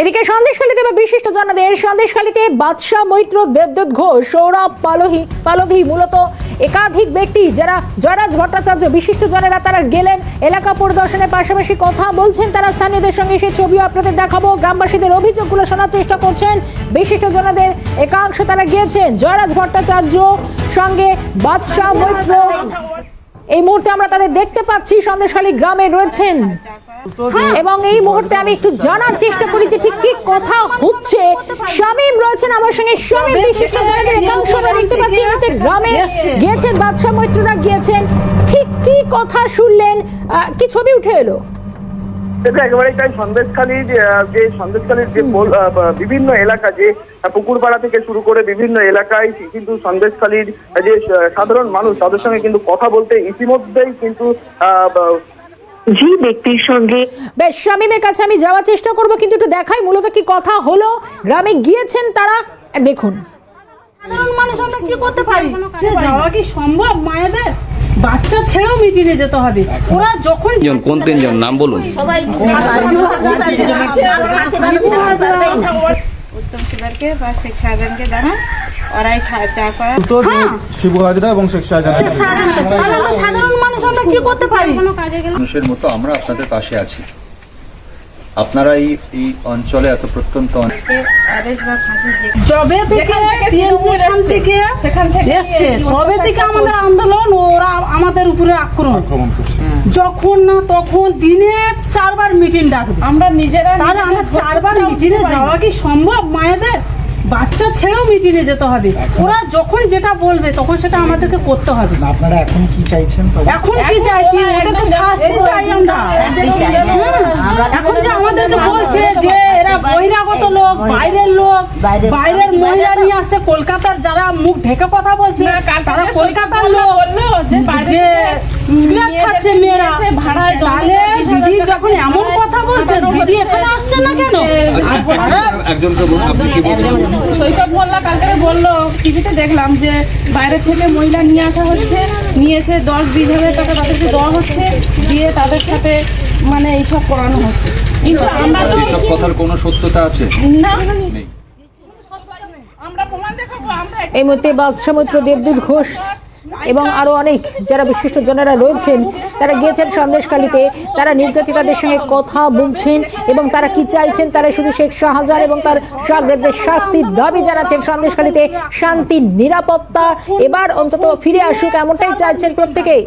এদিকে সন্দেশখালীতে বা বিশিষ্ট জনদের সন্দেশখালীতে বাদশাহ মৈত্র দেবদূত ঘোষ, সৌরভ পালহি পালধি মূলত একাধিক ব্যক্তি যারা জয়রাজ ভট্টাচার্য বিশিষ্ট জনেরা তারা গেলেন। এলাকা পরিদর্শনের পাশাপাশি কথা বলছেন তারা। স্থানীয়দের সঙ্গে সেই ছবিও আপনাদের দেখাবো। গ্রামবাসীদের অভিযোগগুলো শোনার চেষ্টা করছেন। বিশিষ্ট জনদের একাংশ তারা গিয়েছেন। জয়রাজ ভট্টাচার্য সঙ্গে বাদশাহ মৈত্র। এই মুহূর্তে আমরা তাদের দেখতে পাচ্ছি। সন্দেশখালী গ্রামে রয়েছেন এবং এই মুহূর্তে আমি একটু জানার চেষ্টা করি যে ঠিক কি কথা হচ্ছে। শামীম রয়েছেন আমার সঙ্গে। শামীম বিশিষ্ট জনদের একাংশ আমরা দেখতে পাচ্ছি এই মুহূর্তে গ্রামে গিয়েছেন বাদশাহ মৈত্ররা গিয়েছেন। ঠিক কি কথা শুনলেন? আহ, কি ছবি উঠে এলো? সেটা একেবারেই তাই সন্দেশখালীর যে সন্দেশখালীর যে পোল- আহ, বা বিভিন্ন এলাকা যে পুকুরপাড়া থেকে শুরু করে বিভিন্ন এলাকায় কিন্তু সন্দেশখালীর যে সাধারণ মানুষ তাদের সঙ্গে কিন্তু কথা বলতে ইতিমধ্যেই কিন্তু যে ব্যক্তির সঙ্গে। বেশ শামীমের কাছে আমি যাওয়ার চেষ্টা করব কিন্তু একটু দেখাই মূলত কি কথা হলো। গ্রামে গিয়েছেন তারা দেখুন। সাধারণ মানুষ আমরা কি করতে পারি? যাওয়া কি সম্ভব? মায়েদের বাচ্চা ছেড়েও মিটিয়ে যেতে হবে। ওরা যখন কোন তিনজন? নাম বলুন। উত্তম শিবারকে বা শেখ শাহজাহানকে জানান ওরাই করা শিবু হাজরা এবং শেখ শাহজাহান। সাধারণ কি করতে পারি? মানুষের মতো আমরা আপনাদের পাশে আছি। আপনারা এই এই অঞ্চলে এত প্রত্যন্ত অঞ্চল আদেশ বা ফাঁসি যে জবে থেকে এখান থেকে এসছে। তবে থেকে আমাদের আন্দোলন ওরা আমাদের উপরে আক্রমণ। আক্রমণ যখন না তখন দিনে চারবার মিটিং ডাকবে আমরা নিজেরা তাহলে আমরা চারবার মিটিংয়ে যাওয়া কি সম্ভব মায়েদের? বাচ্চা ছেড়েও মিটিংয়ে যেতে হবে। ওরা যখন যেটা বলবে তখন সেটা আমাদেরকে করতে হবে। আপনারা এখন কি চাইছেন? এখন কি চাইছি? ওদের তো শাস্তি চাই আমরা। এখন যে আমাদেরকে বলছে যে এরা বহিরাগত লোক বাইরের লোক বাইরের মহিলা নিয়ে আসছে কলকাতার যারা মুখ ঢেকে কথা বলছে তারা কলকাতার লোক যে সিগারেট খাচ্ছে মেয়েরা তাহলে দিদি যখন এমন কথা বলছে এখানে আসছে না কেন? একজনকে আপনি কি সৈকত মোল্লা কালকে বলল টিভিতে দেখলাম যে বাইরে থেকে মহিলা নিয়ে আসা হচ্ছে নিয়ে এসে দশ বিশ হাজার টাকা তাদেরকে দেওয়া হচ্ছে দিয়ে তাদের সাথে মানে এইসব করানো হচ্ছে। কিন্তু আমরা তো এইসব কথার কোনো সত্যতা আছে? না। নেই। আমরা প্রমাণ দেখাবো আমরা এই মুহূর্তে বাদশাহ মৈত্র দেবদূত ঘোষ এবং আরও অনেক যারা বিশিষ্ট জনেরা রয়েছেন, তারা গিয়েছেন সন্দেশকালীতে তারা নির্যাতিতাদের সঙ্গে কথা বলছেন এবং তারা কি চাইছেন? তারা শুধু শেখ শাহজাহান এবং তার সাগরেদের শাস্তির দাবি জানাচ্ছেন সন্দেশকালীতে শান্তি, নিরাপত্তা এবার অন্তত ফিরে আসুক, এমনটাই চাইছেন প্রত্যেকেই।